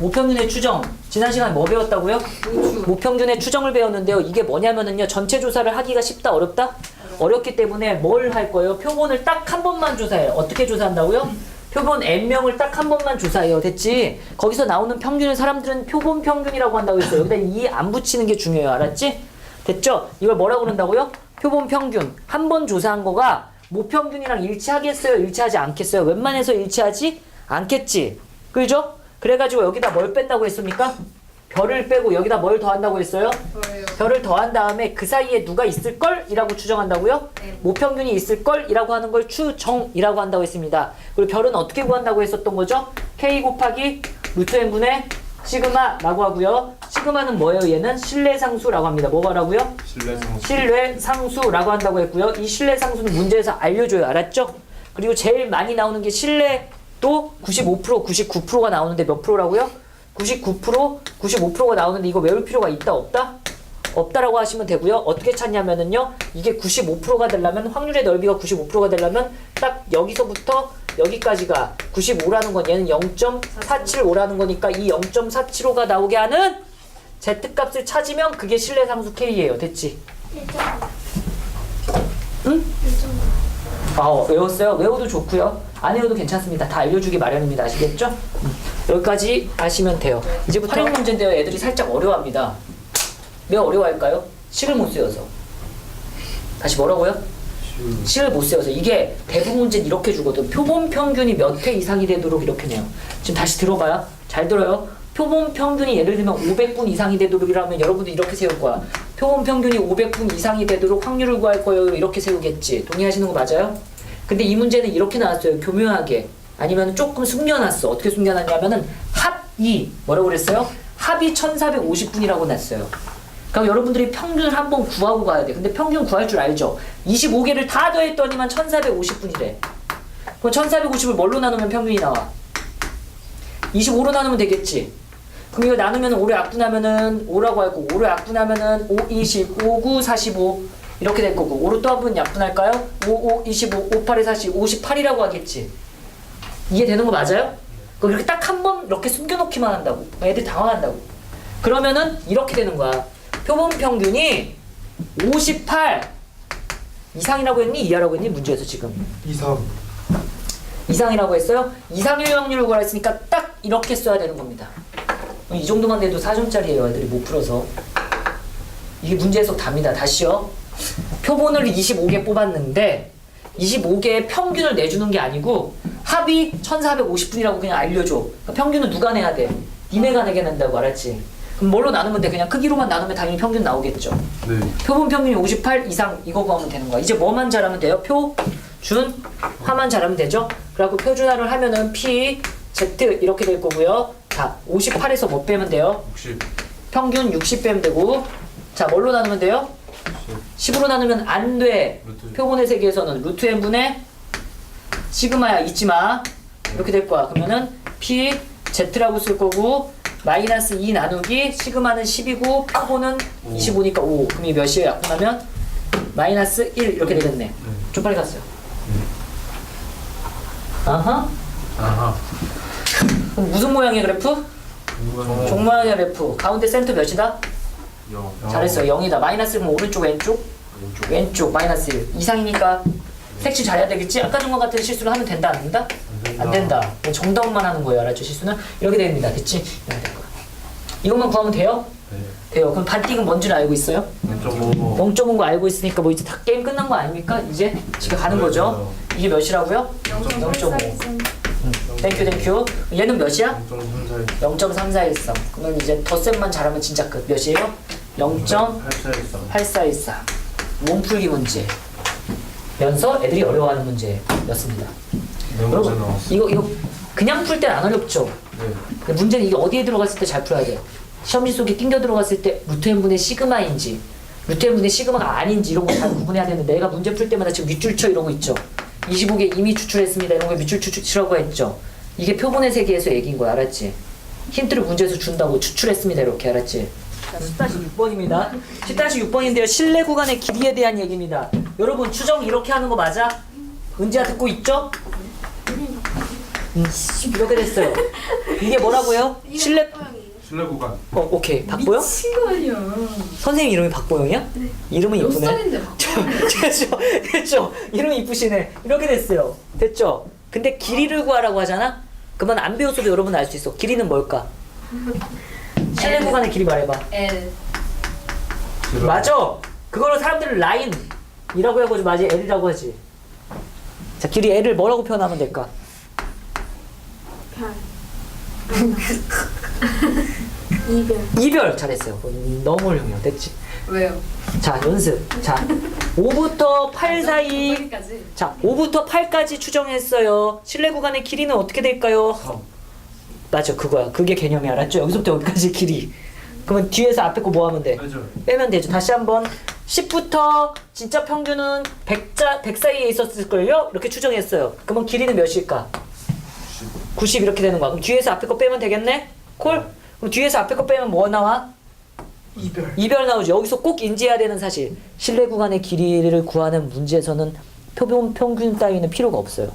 모평균의 추정. 지난 시간에 뭐 배웠다고요? 모평균의 추정을 배웠는데요. 이게 뭐냐면은요. 전체 조사를 하기가 쉽다, 어렵다? 어렵기 때문에 뭘 할 거예요? 표본을 딱 한 번만 조사해요. 어떻게 조사한다고요? 표본 n명을 딱 한 번만 조사해요. 됐지? 거기서 나오는 평균을 사람들은 표본 평균이라고 한다고 했어요. 여기다 이안 붙이는 게 중요해요. 알았지? 됐죠? 이걸 뭐라고 그런다고요? 표본 평균. 한 번 조사한 거가 모평균이랑 일치하겠어요? 일치하지 않겠어요? 웬만해서 일치하지 않겠지? 그죠? 그래가지고 여기다 뭘 뺀다고 했습니까? 별을 빼고 여기다 뭘 더한다고 했어요? 저예요. 별을 더한 다음에 그 사이에 누가 있을 걸? 이라고 추정한다고요? 네. 모평균이 있을 걸? 이라고 하는 걸 추정이라고 한다고 했습니다. 그리고 별은 어떻게 구한다고 했었던 거죠? k 곱하기 루트 n분의 시그마라고 하고요. 시그마는 뭐예요? 얘는 신뢰상수라고 합니다. 뭐가라고요? 신뢰성 신뢰상수라고 한다고 했고요. 이 신뢰상수는 문제에서 알려줘요. 알았죠? 그리고 제일 많이 나오는 게 신뢰 도 95%, 99%가 나오는데 몇 프로라고요? 99%, 95%가 나오는데 이거 외울 필요가 있다 없다? 없다라고 하시면 되고요. 어떻게 찾냐면은요. 이게 95%가 되려면 확률의 넓이가 95%가 되려면 딱 여기서부터 여기까지가 95라는 건 얘는 0.475라는 거니까 이 0.475가 나오게 하는 Z값을 찾으면 그게 신뢰상수 K예요. 됐지? 응? 아, 어, 외웠어요? 외워도 좋고요. 안 외워도 괜찮습니다. 다 알려주기 마련입니다. 아시겠죠? 음. 여기까지 아시면 돼요. 이제부터 활용 문제인데요. 애들이 살짝 어려워합니다. 왜 어려워할까요? 식을 못 세워서. 다시 뭐라고요? 식을 못 세워서. 이게 대부분 문제는 이렇게 주거든. 표본 평균이 몇 회 이상이 되도록 이렇게 내요. 지금 다시 들어봐요. 잘 들어요. 표본 평균이 예를 들면 500분 이상이 되도록 이라면 여러분들 이렇게 세울 거야. 표본 평균이 500분 이상이 되도록 확률을 구할 거예요. 이렇게 세우겠지. 동의하시는 거 맞아요? 근데 이 문제는 이렇게 나왔어요. 교묘하게. 아니면 조금 숨겨놨어. 어떻게 숨겨놨냐면은 합이 뭐라고 그랬어요? 합이 1450분이라고 났어요. 그럼 여러분들이 평균을 한번 구하고 가야 돼. 근데 평균 구할 줄 알죠? 25개를 다 더했더니만 1450분이래. 그럼 1450을 뭘로 나누면 평균이 나와? 25로 나누면 되겠지. 그럼 이거 나누면 5로 약분하면은 5라고 할 거고 5로 약분하면은 5, 20, 5, 9, 45 이렇게 될 거고 5로 또한번 약분할까요? 5, 5, 25, 5, 8에 40, 58이라고 하겠지. 이해되는 거 맞아요? 그거 이렇게 딱 한 번 이렇게 숨겨놓기만 한다고. 애들 당황한다고. 그러면은 이렇게 되는 거야. 표본 평균이 58 이상이라고 했니? 이하라고 했니? 문제에서 지금. 2, 3 이상이라고 했어요? 이상일 확률을 구했으니까 딱 이렇게 써야 되는 겁니다. 이 정도만 돼도 4점짜리예요. 애들이 못 풀어서. 이게 문제 해석 답니다. 다시요. 표본을 25개 뽑았는데 25개의 평균을 내주는 게 아니고 합이 1450분이라고 그냥 알려줘. 그러니까 평균은 누가 내야 돼? 니네가 내게 낸다고 알았지? 그럼 뭘로 나누면 돼? 그냥 크기로만 나누면 당연히 평균 나오겠죠. 네 표본 평균이 58 이상 이거 구하면 되는 거야. 이제 뭐만 잘하면 돼요? 표, 준, 화만 잘하면 되죠? 그래갖고 표준화를 하면은 P, Z 이렇게 될 거고요. 자, 58에서 뭐 빼면 돼요? 60 평균 60 빼면 되고. 자, 뭘로 나누면 돼요? 10으로 나누면 안 돼. 루트. 표본의 세계에서는 루트 n분의 시그마야 잊지 마. 이렇게 될 거야. 그러면은 P, Z라고 쓸 거고 마이너스 2 나누기 시그마는 10이고 표본은 25니까 5. 그럼 이 몇이에요? 약분하면 마이너스 1 이렇게 되겠네. 좀 빨리 갔어요. 아하. 아하 그럼 무슨 모양의 그래프? 이거는 종 모양의 그래프. 가운데 센터 몇이다? 0 잘했어요. 0이다. 마이너스 그럼 오른쪽 왼쪽? 왼쪽 왼쪽 마이너스 1 이상이니까 색칠 잘해야 되겠지? 아까 전과 같은 실수를 하면 된다 안 된다? 안 된다 정답만 하는 거예요 알았죠 실수는? 이렇게 됩니다 됐지? 이렇게 될 거야 이것만 구하면 돼요? 네 돼요 그럼 반띵은 뭔지는 알고 있어요? 0.5 0.5거 거 알고 있으니까 뭐 이제 다 게임 끝난 거 아닙니까? 이제 집에 가는 거죠? 이게 몇이라고요? 0.5 땡큐 땡큐 얘는 몇이야? 0.34 0.3413 그러면 이제 덧셈만 잘하면 진짜 끝 몇이에요? 0. 8413 8414 몸풀기 문제 면서 애들이 어려워하는 문제였습니다. 네 문제 여러분 이거 이거 그냥 풀 때는 안 어렵죠. 네 문제는 이게 어디에 들어갔을 때 잘 풀어야 돼. 시험지 속에 낑겨 들어갔을 때 루트 n분의 시그마인지 루트 n분의 시그마가 아닌지 이런 거 잘 구분해야 되는데 내가 문제 풀 때마다 지금 밑줄 쳐 이런 거 있죠. 25개 이미 추출했습니다. 이런 거 밑줄 추출이라고 했죠. 이게 표본의 세계에서 얘기인 거야. 알았지? 힌트를 문제에서 준다고 추출했습니다. 이렇게 알았지? 10-6번입니다. 10-6번인데요. 실내 구간의 길이에 대한 얘기입니다. 여러분 추정 이렇게 하는 거 맞아? 은지야 듣고 있죠? 음, 이렇게 됐어요. 이게 뭐라고요? 실내 실내 구간. 어 오케이 박보영? 미친 거 아니야. 선생님 이름이 박보영이야? 이름은 몇 이쁘네. 살인데 막. 됐죠, 됐죠. 이름이 이쁘시네. 이렇게 됐어요. 됐죠. 근데 길이를 구하라고 하잖아. 그러면 안 배웠어도 여러분 알 수 있어. 길이는 뭘까? 실내 L. 구간의 길이 말해봐. L. 맞아. 그거를 사람들은 라인이라고 하고 맞아. L이라고 하지. 자, 길이 L을 뭐라고 표현하면 될까? 이별. 이별 잘했어요. 너무 훌륭해요. 됐지. 왜요? 자, 연습. 자, 5부터 8 사이. 여기까지. 자, 5부터 8까지 추정했어요. 실내 구간의 길이는 어떻게 될까요? 3. 맞아, 그거야. 그게 개념이 알았죠? 여기서부터 여기까지 길이. 그러면 뒤에서 앞에 거 뭐 하면 돼? 빼죠. 빼면 되죠. 다시 한번 10부터 진짜 평균은 100자 100 사이에 있었을걸요? 이렇게 추정했어요. 그러면 길이는 몇일까? 90 이렇게 되는 거야. 그럼 뒤에서 앞에 거 빼면 되겠네? 콜? 그럼 뒤에서 앞에 거 빼면 뭐 나와? 이별. 이별 나오죠. 여기서 꼭 인지해야 되는 사실. 실내 구간의 길이를 구하는 문제에서는 표본 평균 따위는 필요가 없어요.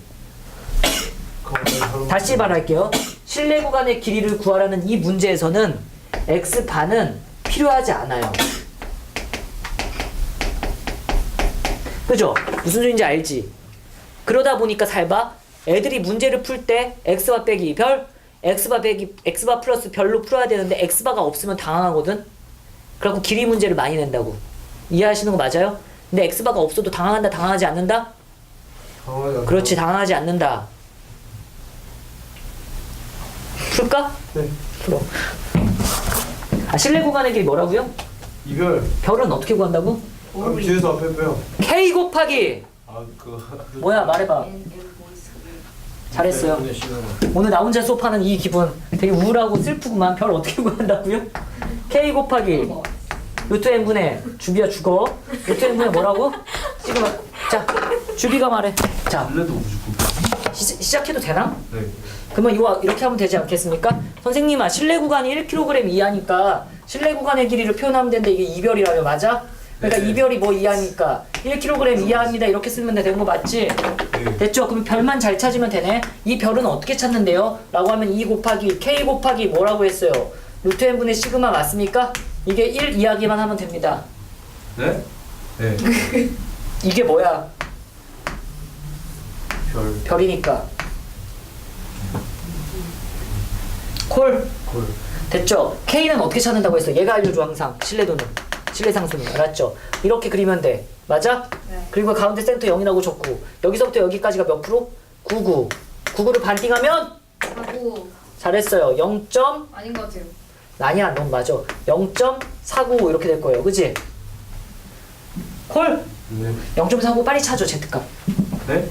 다시 말할게요. 실내 구간의 길이를 구하라는 이 문제에서는 x 반은 필요하지 않아요. 그죠? 무슨 소리인지 알지? 그러다 보니까 살봐. 애들이 문제를 풀 때 x바 빼기 별, x바 빼기 x바 플러스 별로 풀어야 되는데 x바가 없으면 당황하거든. 그래갖고 길이 문제를 많이 낸다고. 이해하시는 거 맞아요? 근데 x바가 없어도 당황한다, 당황하지 않는다? 그렇지, 당황하지 않는다. 풀까? 네. 풀어. 아, 실내 구간의 길이 뭐라고요? 이별. 별은 어떻게 구한다고? 그럼 뒤에서 앞에 빼요. k 곱하기 아, 그. 뭐야 말해봐. 잘했어요. 네, 싫어요. 오늘 나 혼자 수업하는 이 기분 되게 우울하고 슬프구만. 별 어떻게 구한다고요? k 곱하기 루트 n 분의 주비야 죽어. 루트 n 분의 뭐라고? 지금 자 주비가 말해. 자 원래도 99. 시, 시작해도 되나? 네. 그러면 이거 이렇게 하면 되지 않겠습니까? 선생님아 실내 구간이 1kg 이하니까 실내 구간의 길이를 표현하면 되는데 이게 이별이라며 맞아? 그러니까 네. 이별이 뭐 이하니까 1kg 이하입니다 이렇게 쓰면 되는 거 맞지? 네. 됐죠? 그럼 별만 잘 찾으면 되네. 이 별은 어떻게 찾는데요? 라고 하면 2 곱하기 k 곱하기 뭐라고 했어요? 루트 n분의 시그마 맞습니까? 이게 1 이야기만 하면 됩니다. 네? 네. 이게 뭐야? 별. 별이니까. 콜. 콜. 됐죠? K는 어떻게 찾는다고 했어? 얘가 알려줘 항상 실내도는 실내상수는 알았죠? 이렇게 그리면 돼 맞아? 네. 그리고 가운데 센터 0이라고 적고 여기서부터 여기까지가 몇 프로? 99 99를 반띵하면 하고 잘했어요 0. 아닌 것 같아요. 아니야 넌 맞아 0.495 이렇게 될 거예요 그지? 콜? 네. 0.49 빨리 찾아 Z값 네?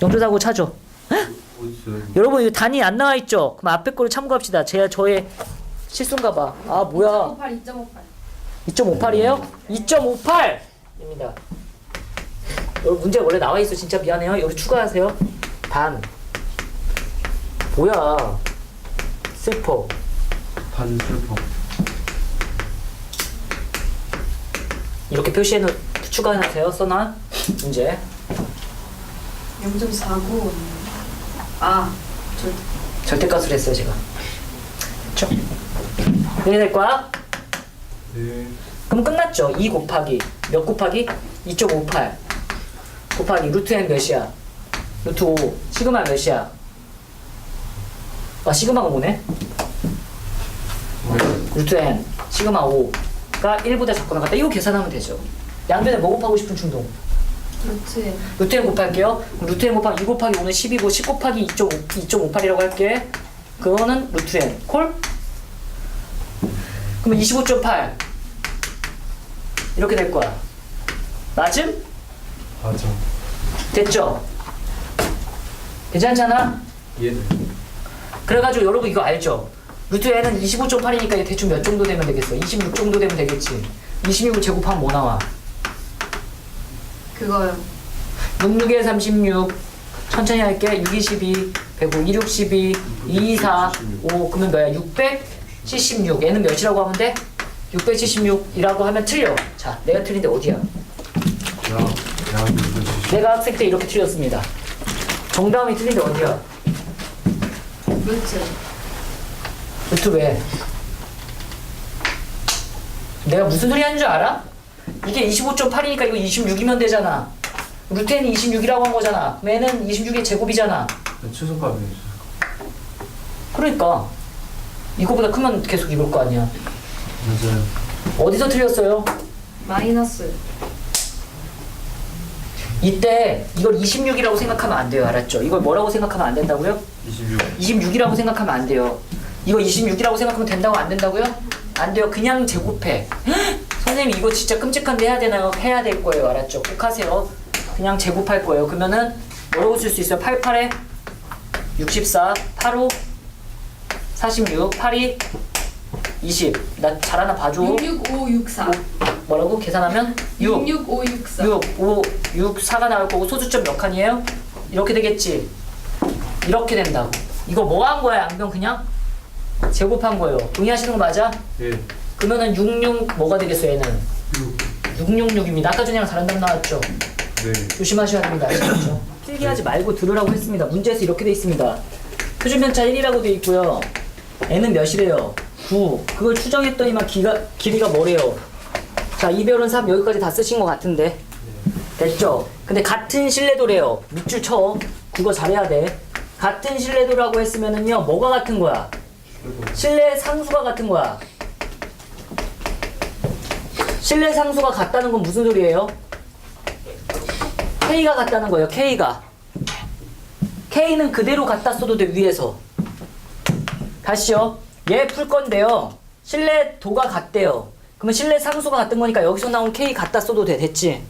0.49 찾아? 여러분 이거 단위 안 나와 있죠? 그럼 앞에 거를 참고합시다 제 저의 실수인가 봐 아 뭐야 2.58, 2.58. 2.58이에요? 2.58입니다. 여기 문제 원래 나와 있어 진짜 미안해요. 여기 추가하세요. 단. 뭐야? 슬퍼. 반 슬퍼. 이렇게 표시해 놓 추가하세요. 써놔. 문제. 0.49. 아, 저 절대값을 했어요 제가. 그쵸? 이렇게 될 거야? 네. 그럼 끝났죠. 2 곱하기 몇 곱하기? 2.58 곱하기 루트 n 몇이야? 루트 5 시그마 몇이야? 아 시그마가 뭐네? 루트 n 시그마 5가 1보다 작거나 같다. 이거 계산하면 되죠. 양변에 뭐 곱하고 싶은 충동? 루트에 루트 n 곱할게요. 그럼 루트 n 곱하기 2 곱하기 5는 10이고 10 곱하기 2.5, 2.58이라고 할게. 그거는 루트 n. 콜? 그러면 25.8 이렇게 될 거야. 맞음? 맞아. 됐죠? 괜찮잖아? 얘는. 그래가지고 여러분 이거 알죠? 루트 n은 25.8이니까 대충 몇 정도 되면 되겠어? 26 정도 되면 되겠지? 26을 제곱하면 뭐 나와? 그거요. 66에 36 천천히 할게 6, 22 105 2, 6, 12 2, 2, 4 5 그러면 뭐야 676 얘는 몇이라고 하면 돼? 676이라고 하면 틀려 자 내가 틀린데 어디야? 야. 야, 이거 내가 학생 때 이렇게 틀렸습니다 정다음이 틀린데 어디야? 루트. 루트 왜? 내가 무슨 소리 하는 줄 알아? 이게 25.8이니까 이거 26이면 되잖아. 루트 n이 26이라고 한 거잖아. n은 26의 제곱이잖아. 최소값이죠. 그러니까 이거보다 크면 계속 이걸 거 아니야. 맞아요. 어디서 틀렸어요? 마이너스. 이때 이걸 26이라고 생각하면 안 돼요. 알았죠? 이걸 뭐라고 생각하면 안 된다고요? 26. 26이라고 생각하면 안 돼요. 이거 26이라고 생각하면 된다고 안 된다고요? 안 돼요. 그냥 제곱해. 헉! 선생님 이거 진짜 끔찍한데 해야 되나요? 해야 될 거예요. 알았죠? 꼭 하세요. 그냥 제곱할 거예요. 그러면은 뭐라고 쓸 수 있어요? 88에 64, 85, 46, 82, 20. 나 잘 하나 봐줘. 66564. 뭐라고? 계산하면 6. 66564. 6, 5, 6, 4가 나올 거고 소수점 몇 칸이에요? 이렇게 되겠지? 이렇게 된다고. 이거 뭐 한 거야, 양변 그냥? 제곱한 거예요. 동의하시는 거 맞아? 예. 그러면은 66 뭐가 되겠어요, 얘는? 6. 666입니다. 아까 전이랑 잘한다고 나왔죠? 네. 조심하셔야 됩니다. 아시겠죠? 필기하지 말고 들으라고 했습니다. 문제에서 이렇게 돼 있습니다. 표준편차 1이라고 돼 있고요. n은 몇이래요? 9. 그걸 추정했더니만 기가, 길이가 뭐래요? 자, 이별은 3 여기까지 다 쓰신 것 같은데. 됐죠? 근데 같은 신뢰도래요. 밑줄 쳐. 국어 잘해야 돼. 같은 신뢰도라고 했으면은요, 뭐가 같은 거야? 신뢰 상수가 같은 거야. 신뢰 상수가 같다는 건 무슨 소리예요? K가 같다는 거예요. K가. K는 그대로 갖다 써도 돼 위에서. 다시요. 얘 풀 건데요. 신뢰도가 같대요. 그러면 신뢰 상수가 같은 거니까 여기서 나온 K 갖다 써도 돼. 됐지?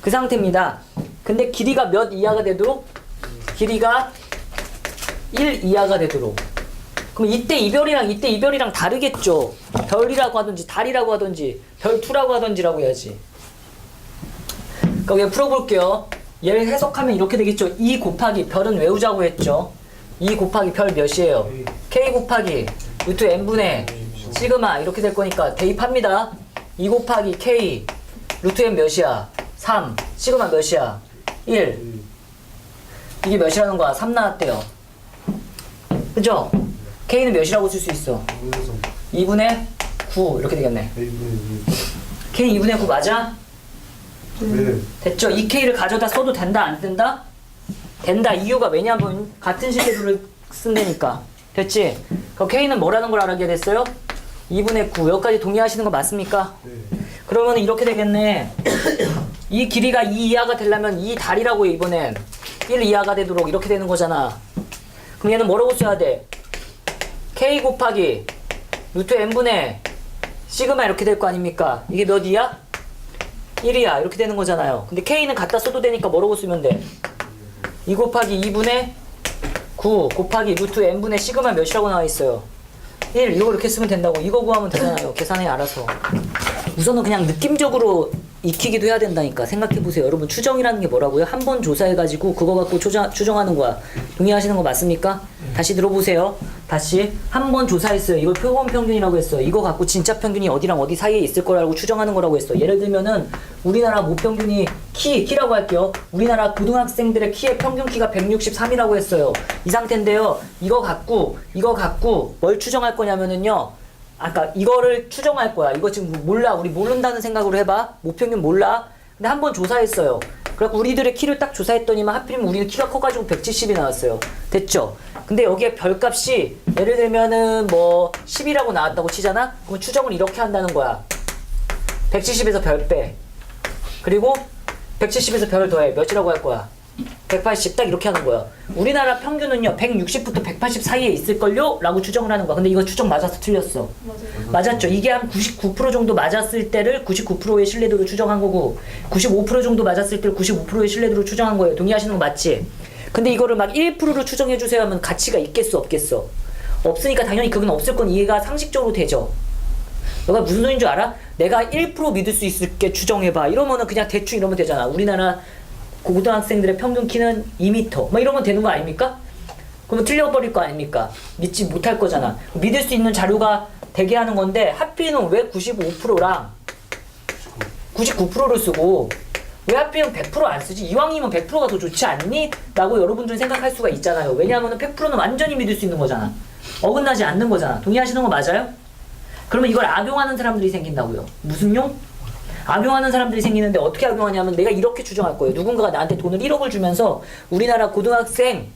그 상태입니다. 근데 길이가 몇 이하가 되도록? 길이가 1 이하가 되도록. 그럼 이때 이별이랑 이때 이별이랑 다르겠죠. 별이라고 하든지 달이라고 하든지 별투라고 하든지라고 해야지. 그러니까 그냥 풀어볼게요. 얘를 해석하면 이렇게 되겠죠. 2 곱하기 별은 외우자고 했죠. 2 곱하기 별 몇이에요? K 곱하기 루트 n분의 시그마 이렇게 될 거니까 대입합니다. 2 곱하기 K 루트 n 몇이야? 3 시그마 몇이야? 1 이게 몇이라는 거야? 3 나왔대요. 그죠? K는 몇이라고 쓸 수 있어? 2분의 9 이렇게 되겠네. K 2분의 9 맞아? 네. 됐죠? 이 K를 가져다 써도 된다 안 된다? 된다 이유가 왜냐면 같은 실계수를 쓴다니까 됐지? 그럼 K는 뭐라는 걸 알게 됐어요? 2분의 9 여기까지 동의하시는 거 맞습니까? 네. 그러면 이렇게 되겠네 이 길이가 2 이하가 되려면 이 해, 이번엔 1 이하가 되도록 이렇게 되는 거잖아 그럼 얘는 뭐라고 써야 돼? K 곱하기 루트 n분의 시그마 이렇게 될 거 아닙니까? 이게 몇 이야? 1이야. 이렇게 되는 거잖아요. 근데 K는 갖다 써도 되니까 뭐라고 쓰면 돼? 2 곱하기 2분의 9 곱하기 루트 n분의 시그마 몇이라고 나와 있어요? 1 이거 이렇게 쓰면 된다고. 이거 구하면 되잖아요. 계산해 알아서. 우선은 그냥 느낌적으로 익히기도 해야 된다니까. 생각해 보세요. 여러분 추정이라는 게 뭐라고요? 한 번 조사해 가지고 그거 갖고 추정, 추정하는 거야. 동의하시는 거 맞습니까? 다시 들어보세요 다시 한 번 조사했어요 이걸 표본 평균이라고 했어요 이거 갖고 진짜 평균이 어디랑 어디 사이에 있을 거라고 추정하는 거라고 했어 예를 들면은 우리나라 모평균이 키, 키라고 할게요 우리나라 고등학생들의 키의 평균 키가 163이라고 했어요 이 상태인데요 이거 갖고 이거 갖고 뭘 추정할 거냐면은요 아까 이거를 추정할 거야. 이거 지금 몰라. 우리 모른다는 생각으로 해봐. 모평균 몰라. 근데 한 번 조사했어요. 그래갖고 우리들의 키를 딱 조사했더니만 하필이면 우리는 키가 커가지고 170이 나왔어요. 됐죠? 근데 여기에 별값이 예를 들면은 뭐 10이라고 나왔다고 치잖아? 그럼 추정을 이렇게 한다는 거야. 170에서 별 빼. 그리고 170에서 별을 더해. 몇이라고 할 거야? 180 딱 이렇게 하는 거야. 우리나라 평균은요 160부터 180 사이에 있을걸요? 라고 추정을 하는 거야. 근데 이거 추정 맞아서 틀렸어. 맞아요. 맞았죠. 이게 한 99% 정도 맞았을 때를 99%의 신뢰도로 추정한 거고 95% 정도 맞았을 때를 95%의 신뢰도로 추정한 거예요. 동의하시는 거 맞지? 근데 이거를 막 1%로 추정해 주세요 하면 가치가 있겠어 없겠어? 없으니까 당연히 그건 없을 건 이해가 상식적으로 되죠. 너가 무슨 소리인 줄 알아? 내가 1% 믿을 수 있을게 추정해봐. 이러면은 그냥 대충 이러면 되잖아. 우리나라 고등학생들의 평균 키는 2m. 뭐 이러면 되는 거 아닙니까? 그러면 틀려버릴 거 아닙니까? 믿지 못할 거잖아. 믿을 수 있는 자료가 되게 하는 건데 하필이면 왜 95%랑 99%를 쓰고 왜 하필이면 100%안 쓰지? 이왕이면 100%가 더 좋지 않니? 라고 여러분들은 생각할 수가 있잖아요. 왜냐하면 100%는 완전히 믿을 수 있는 거잖아. 어긋나지 않는 거잖아. 동의하시는 거 맞아요? 그러면 이걸 악용하는 사람들이 생긴다고요. 무슨 용? 악용하는 사람들이 생기는데 어떻게 악용하냐면 내가 이렇게 추정할 거예요. 누군가가 나한테 돈을 1억을 주면서 우리나라 고등학생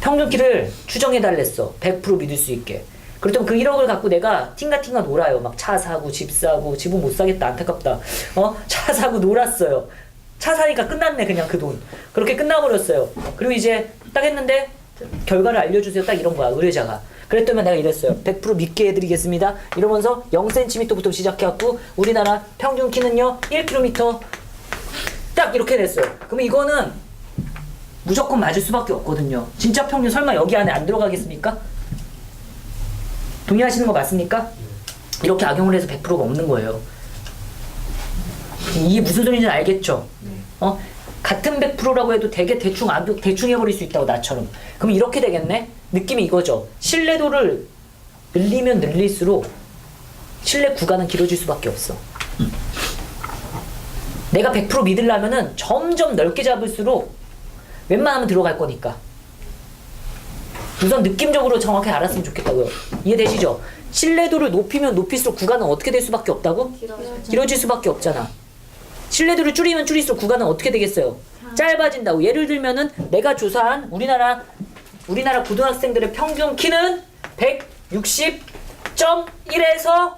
평균키를 추정해 달랬어. 100% 믿을 수 있게. 그렇다면 그 1억을 갖고 내가 팅가팅가 놀아요. 막 차 사고 집 사고 집은 못 사겠다 안타깝다. 어? 차 사고 놀았어요. 차 사니까 끝났네 그냥 그 돈. 그렇게 끝나버렸어요. 그리고 이제 딱 했는데 결과를 알려주세요. 딱 이런 거야 의뢰자가. 그랬더니 내가 이랬어요. 100% 믿게 해드리겠습니다. 이러면서 0cm부터 시작해갖고 우리나라 평균 키는요 1km 딱 이렇게 됐어요. 그러면 이거는 무조건 맞을 수밖에 없거든요. 진짜 평균 설마 여기 안에 안 들어가겠습니까? 동의하시는 거 맞습니까? 이렇게 악용을 해서 100%가 없는 거예요. 이게 무슨 소리인지 알겠죠? 어? 같은 100%라고 해도 되게 대충 대충 해버릴 수 있다고 나처럼. 그럼 이렇게 되겠네? 느낌이 이거죠. 신뢰도를 늘리면 늘릴수록 신뢰 구간은 길어질 수밖에 없어. 내가 100% 믿으려면은 점점 넓게 잡을수록 웬만하면 들어갈 거니까. 우선 느낌적으로 정확히 알았으면 좋겠다고요. 이해되시죠? 신뢰도를 높이면 높일수록 구간은 어떻게 될 수밖에 없다고? 길어질 수밖에 없잖아. 신뢰도를 줄이면 줄일수록 구간은 어떻게 되겠어요? 짧아진다고. 예를 들면은 내가 조사한 우리나라 우리나라 고등학생들의 평균 키는 160.1에서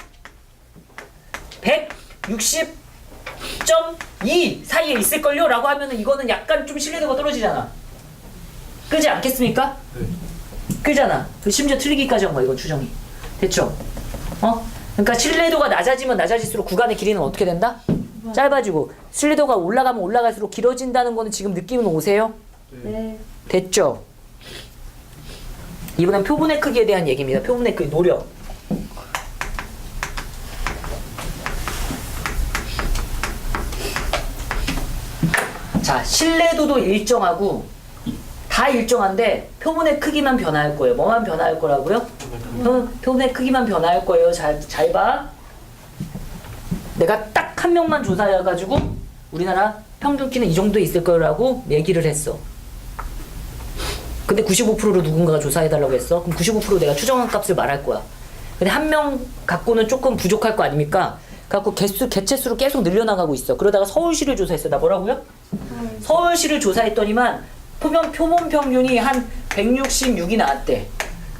160.2 사이에 있을걸요? 라고 하면은 이거는 약간 좀 신뢰도가 떨어지잖아. 그지 않겠습니까? 네. 그잖아. 그 심지어 틀리기까지 한 거야, 이건 추정이. 됐죠? 어? 그러니까 신뢰도가 낮아지면 낮아질수록 구간의 길이는 어떻게 된다? 짧아지고 신뢰도가 올라가면 올라갈수록 길어진다는 거는 지금 느낌은 오세요? 네. 됐죠? 이번엔 표본의 크기에 대한 얘기입니다. 표본의 크기 노력. 자, 신뢰도도 일정하고 다 일정한데 표본의 크기만 변화할 거예요. 뭐만 변화할 거라고요? 표, 표본의 크기만 변화할 거예요. 잘, 잘 봐. 내가 딱 한 명만 조사해가지고 우리나라 평균 키는 이 정도 있을 거라고 얘기를 했어. 근데 95%로 누군가가 조사해달라고 했어. 그럼 95% 내가 추정한 값을 말할 거야. 근데 한 명 갖고는 조금 부족할 거 아닙니까? 갖고 개수 개체수로 계속 늘려나가고 있어. 그러다가 서울시를 조사했어. 나 뭐라고요? 서울시를 조사했더니만 표면 표본 평균이 한 166이 나왔대.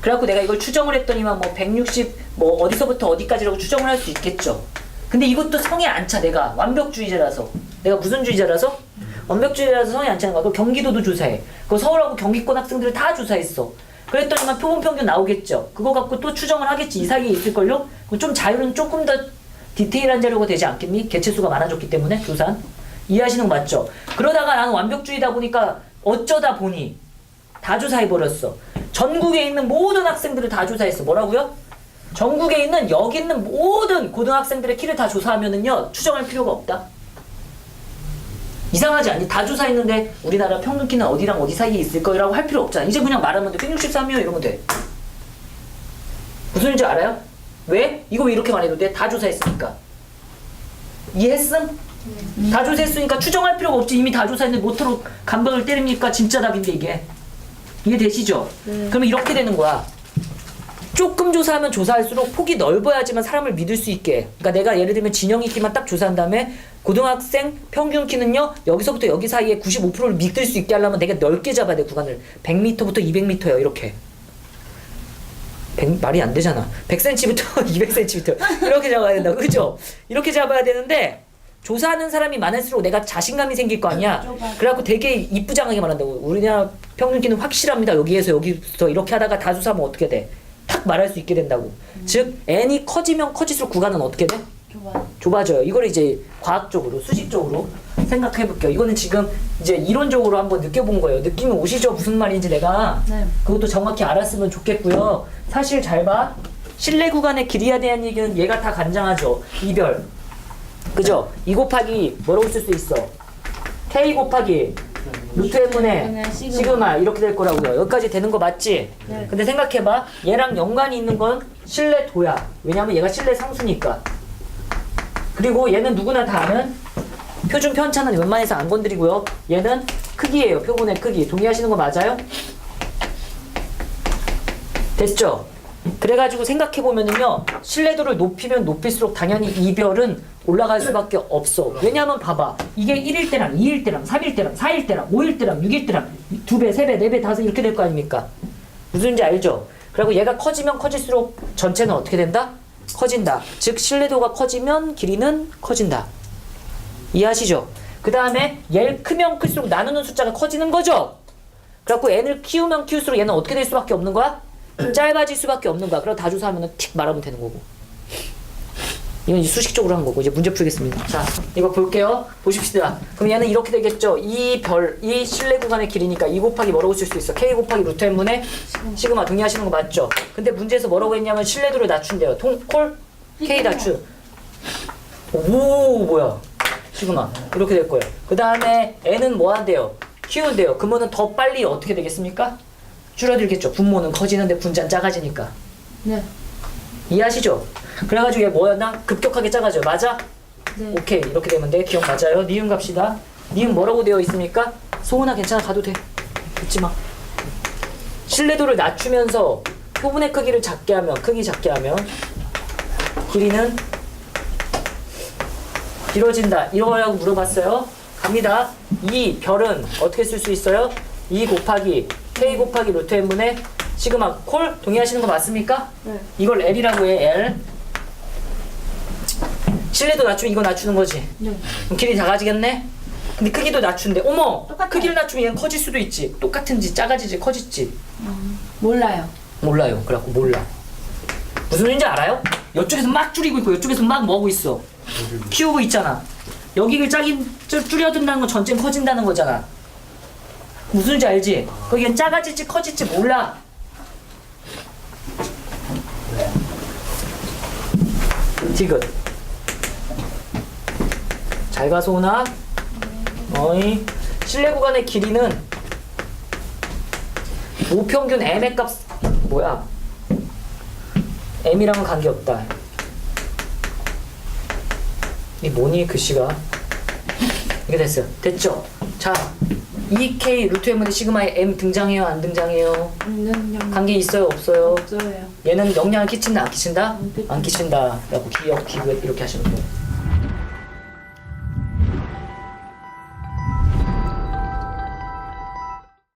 그래갖고 내가 이걸 추정을 했더니만 뭐 160 뭐 어디서부터 어디까지라고 추정을 할 수 있겠죠. 근데 이것도 성에 안 차. 내가 완벽주의자라서. 내가 무슨 주의자라서? 완벽주의자라서 성에 안 차는 거야. 그 경기도도 조사해. 그 서울하고 경기권 학생들을 다 조사했어. 그랬더니만 표본 평균 나오겠죠. 그거 갖고 또 추정을 하겠지. 이 사이에 있을걸요? 그럼 좀 자료는 조금 더 디테일한 자료가 되지 않겠니? 개체수가 많아졌기 때문에 조사한. 이해하시는 거 맞죠? 그러다가 나는 완벽주의다 보니까 어쩌다 보니 다 조사해 버렸어. 전국에 있는 모든 학생들을 다 조사했어. 뭐라고요? 전국에 있는 여기 있는 모든 고등학생들의 키를 다 조사하면은요 추정할 필요가 없다. 이상하지 않니? 다 조사했는데 우리나라 평균 키는 어디랑 어디 사이에 있을 거라고 할 필요 없잖아. 이제 그냥 말하면 돼. 163이요 이러면 돼. 무슨 소리인지 알아요? 왜? 이거 왜 이렇게 말해도 돼? 다 조사했으니까. 이해했음? 다 조사했으니까 추정할 필요가 없지. 이미 다 조사했는데 모터로 감각을 때립니까? 진짜 답인데 이게. 이해되시죠? 그러면 이렇게 되는 거야. 조금 조사하면 조사할수록 폭이 넓어야지만 사람을 믿을 수 있게. 그러니까 내가 예를 들면 진영이 키만 딱 조사한 다음에 고등학생 평균 키는요 여기서부터 여기 사이에 95%를 믿을 수 있게 하려면 내가 넓게 잡아야 돼 구간을 100m부터 200m예요 이렇게. 100, 말이 안 되잖아. 100cm부터 200cm 이렇게 잡아야 된다. 그죠? 이렇게 잡아야 되는데 조사하는 사람이 많을수록 내가 자신감이 생길 거 아니야. 그래갖고 되게 이쁘장하게 말한다고. 우리나라 평균 키는 확실합니다. 여기에서 여기부터 이렇게 하다가 다 조사하면 어떻게 돼? 탁 말할 수 있게 된다고. 즉 n이 커지면 커질수록 구간은 어떻게 돼? 좁아져요. 이걸 이제 과학적으로 수식적으로 생각해 볼게요. 이거는 지금 이제 이론적으로 한번 느껴본 거예요. 느낌이 오시죠? 무슨 말인지 내가 네. 그것도 정확히 알았으면 좋겠고요. 사실 잘 봐. 실내 구간의 길이에 대한 얘기는 얘가 다 간장하죠. 이별. 그죠? 2 곱하기 뭐라고 쓸 수 있어? k 곱하기 루트 m분의 M분의 시그마. 이렇게 될 거라고요. 여기까지 되는 거 맞지? 네. 근데 생각해봐. 얘랑 연관이 있는 건 실내 도야. 왜냐면 얘가 실내 상수니까. 그리고 얘는 누구나 다 아는 표준 편차는 웬만해서 안 건드리고요. 얘는 크기예요. 표본의 크기. 동의하시는 거 맞아요? 됐죠? 그래가지고 생각해보면은요, 신뢰도를 높이면 높일수록 당연히 이별은 올라갈 수밖에 없어. 왜냐면 봐봐. 이게 1일 때랑 2일 때랑 3일 때랑 4일 때랑 5일 때랑 6일 때랑 2배, 3배, 4배, 5배 이렇게 될 거 아닙니까? 무슨 지 알죠? 그리고 얘가 커지면 커질수록 전체는 어떻게 된다? 커진다. 즉, 신뢰도가 커지면 길이는 커진다. 이해하시죠? 그 다음에 얘를 크면 클수록 나누는 숫자가 커지는 거죠? 그래갖고 n을 키우면 키울수록 얘는 어떻게 될 수밖에 없는 거야? 짧아질 수밖에 없는 거야. 그럼 다 주사하면 틱 말하면 되는 거고. 이건 이제 수식적으로 한 거고 이제 문제 풀겠습니다. 자, 이거 볼게요. 보십시다. 그럼 얘는 이렇게 되겠죠. 이 별, 이 실내 구간의 길이니까 2 곱하기 뭐라고 쓸 수 있어? k 곱하기 루트 n분의 시그마 동의하시는 거 맞죠? 근데 문제에서 뭐라고 했냐면 신뢰도를 낮춘대요. 통, 콜? k 낮춘. 오, 뭐야? 시그마. 이렇게 될 거예요. 그 다음에 n은 뭐 한대요? 키운대요. 그러면은 더 빨리 어떻게 되겠습니까? 줄어들겠죠. 분모는 커지는데 분자는 작아지니까. 네. 이해하시죠? 그래가지고 얘 뭐였나? 급격하게 작아져. 맞아? 네. 오케이. 이렇게 되면 돼. 기억 맞아요. 니은 갑시다. 니은 뭐라고 되어 있습니까? 소은아 괜찮아. 가도 돼. 듣지 마. 신뢰도를 낮추면서 표분의 크기를 작게 하면 크기 작게 하면 길이는 길어진다. 이거라고 물어봤어요. 갑니다. 이 별은 어떻게 쓸 수 있어요? 2 곱하기 k 곱하기 루트 n분의 시그마 콜 동의하시는 거 맞습니까? 네. 이걸 L이라고 해, L. 실내도 낮추면 이거 낮추는 거지. 네. 그럼 길이 작아지겠네? 근데 크기도 낮춘대. 어머! 똑같아요. 크기를 낮추면 얘는 커질 수도 있지. 똑같은지, 작아지지, 커질지. 몰라요. 몰라요. 그래갖고 몰라. 무슨 소리인지 알아요? 이쪽에서 막 줄이고 있고, 이쪽에서 막 뭐고 있어. 키우고 있잖아. 여기를 짜긴, 줄- 줄여든다는 건 전체는 커진다는 거잖아. 무슨 소리인지 알지? 거기는 작아질지 커질지 몰라. 디귿. 잘 가, 소은아. 어이. 실내 구간의 길이는 우평균 m의 값 뭐야? m이랑은 관계없다. 이 뭐니 글씨가 이게 됐어요. 됐죠? 자, 2k 루트 m분의 시그마에 m 등장해요? 안 등장해요? 없는 관계 있어요? 없어요? 없어요. 얘는 영향을 끼친다? 안 끼친다? 안 끼친다. 라고 기억, 기억 이렇게 하시면 돼요.